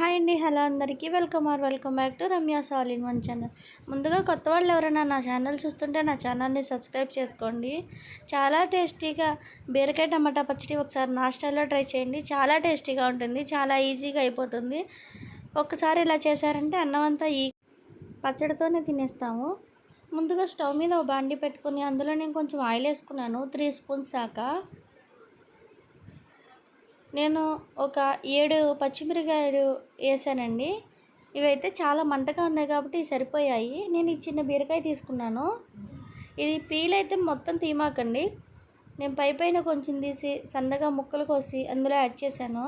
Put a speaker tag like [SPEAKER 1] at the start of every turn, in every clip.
[SPEAKER 1] Hi అండి hello అందరికీ. Welcome or welcome back to Ramya సాల్ ఇన్ వన్ ఛానల్. ముందుగా కొత్త వాళ్ళు ఎవరైనా నా ఛానల్ చూస్తుంటే నా ఛానల్ని సబ్స్క్రైబ్ చేసుకోండి. చాలా టేస్టీగా బీరకాయ టమాటా పచ్చడి ఒకసారి నా స్టైల్లో ట్రై చేయండి. చాలా టేస్టీగా ఉంటుంది చాలా ఈజీగా అయిపోతుంది. ఒక్కసారి ఇలా చేశారంటే అన్నం అంతా ఈ పచ్చడితోనే తినేస్తాము. ముందుగా స్టవ్ మీద ఒక బాండి పెట్టుకుని అందులో నేను కొంచెం ఆయిల్ వేసుకున్నాను. త్రీ స్పూన్స్ దాకా. నేను ఒక ఏడు పచ్చిమిరకాయలు వేసానండి. ఇవైతే చాలా మంటగా ఉన్నాయి కాబట్టి సరిపోయాయి. నేను ఈ చిన్న బీరకాయ తీసుకున్నాను. ఇది పీల్ అయితే మొత్తం తీమాకండి. నేను పై పైన కొంచెం తీసి సన్నగా ముక్కలు కోసి అందులో యాడ్ చేశాను.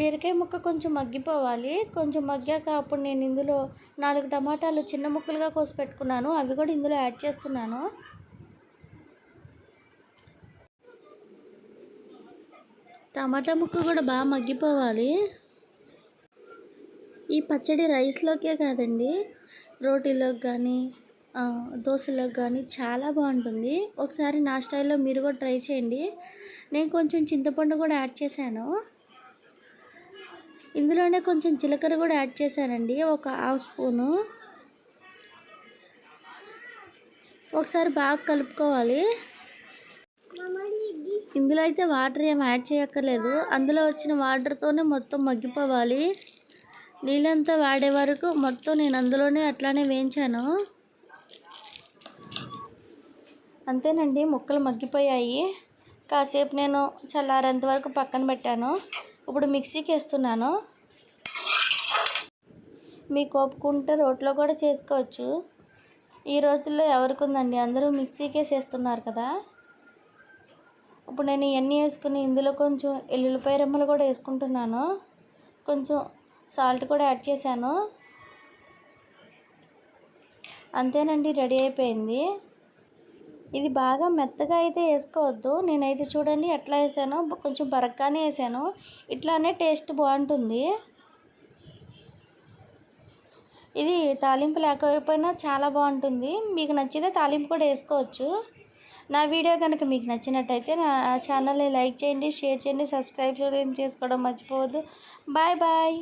[SPEAKER 1] బీరకాయ ముక్క కొంచెం మగ్గిపోవాలి. కొంచెం మగ్గాక అప్పుడు నేను ఇందులో నాలుగు టమాటాలు చిన్న ముక్కలుగా కోసి పెట్టుకున్నాను. అవి కూడా ఇందులో యాడ్ చేస్తున్నాను. టమాటా ముక్క కూడా బాగా మగ్గిపోవాలి. ఈ పచ్చడి రైస్లోకే కాదండి రోటీలోకి కానీ దోశలోకి కానీ చాలా బాగుంటుంది. ఒకసారి నా స్టైల్లో మీరు కూడా ట్రై చేయండి. నేను కొంచెం చింతపండు కూడా యాడ్ చేశాను. ఇందులోనే కొంచెం జీలకర్ర కూడా యాడ్ చేశానండి ఒక హాఫ్ స్పూను. ఒకసారి బాగా కలుపుకోవాలి. ఇందులో అయితే వాటర్ ఏం యాడ్ చేయక్కర్లేదు అందులో వచ్చిన వాటర్తోనే మొత్తం మగ్గిపోవాలి. నీళ్ళంతా వాడే వరకు మొత్తం నేను అందులోనే అట్లానే వేయించాను. అంతేనండి ముక్కలు మగ్గిపోయాయి. కాసేపు నేను చల్లారేంత వరకు పక్కన పెట్టాను. ఇప్పుడు మిక్సీకి వేస్తున్నాను మీకు ఒప్పుకుంటే రోట్లో కూడా చేసుకోవచ్చు. ఈ రోజుల్లో ఎవరికి ఉందండి అందరూ మిక్సీకే చేస్తున్నారు కదా. ఇప్పుడు నేను ఇవన్నీ వేసుకుని ఇందులో కొంచెం ఎల్లుల్లిపాయ రెమ్మలు కూడా వేసుకుంటున్నాను. కొంచెం సాల్ట్ కూడా యాడ్ చేశాను. అంతేనండి రెడీ అయిపోయింది. ఇది బాగా మెత్తగా అయితే వేసుకోవద్దు. నేనైతే చూడండి ఎట్లా వేసానో కొంచెం బరగ్గానే వేసాను. ఇట్లానే టేస్ట్ బాగుంటుంది. ఇది తాలింపు లేకపోయినా చాలా బాగుంటుంది. మీకు నచ్చితే తాలింపు కూడా వేసుకోవచ్చు. నా వీడియో కనుక మీకు నచ్చినట్టయితే నా ఛానల్ని లైక్ చేయండి షేర్ చేయండి సబ్స్క్రైబ్ చేసుకోవడం మర్చిపోవద్దు. Bye bye.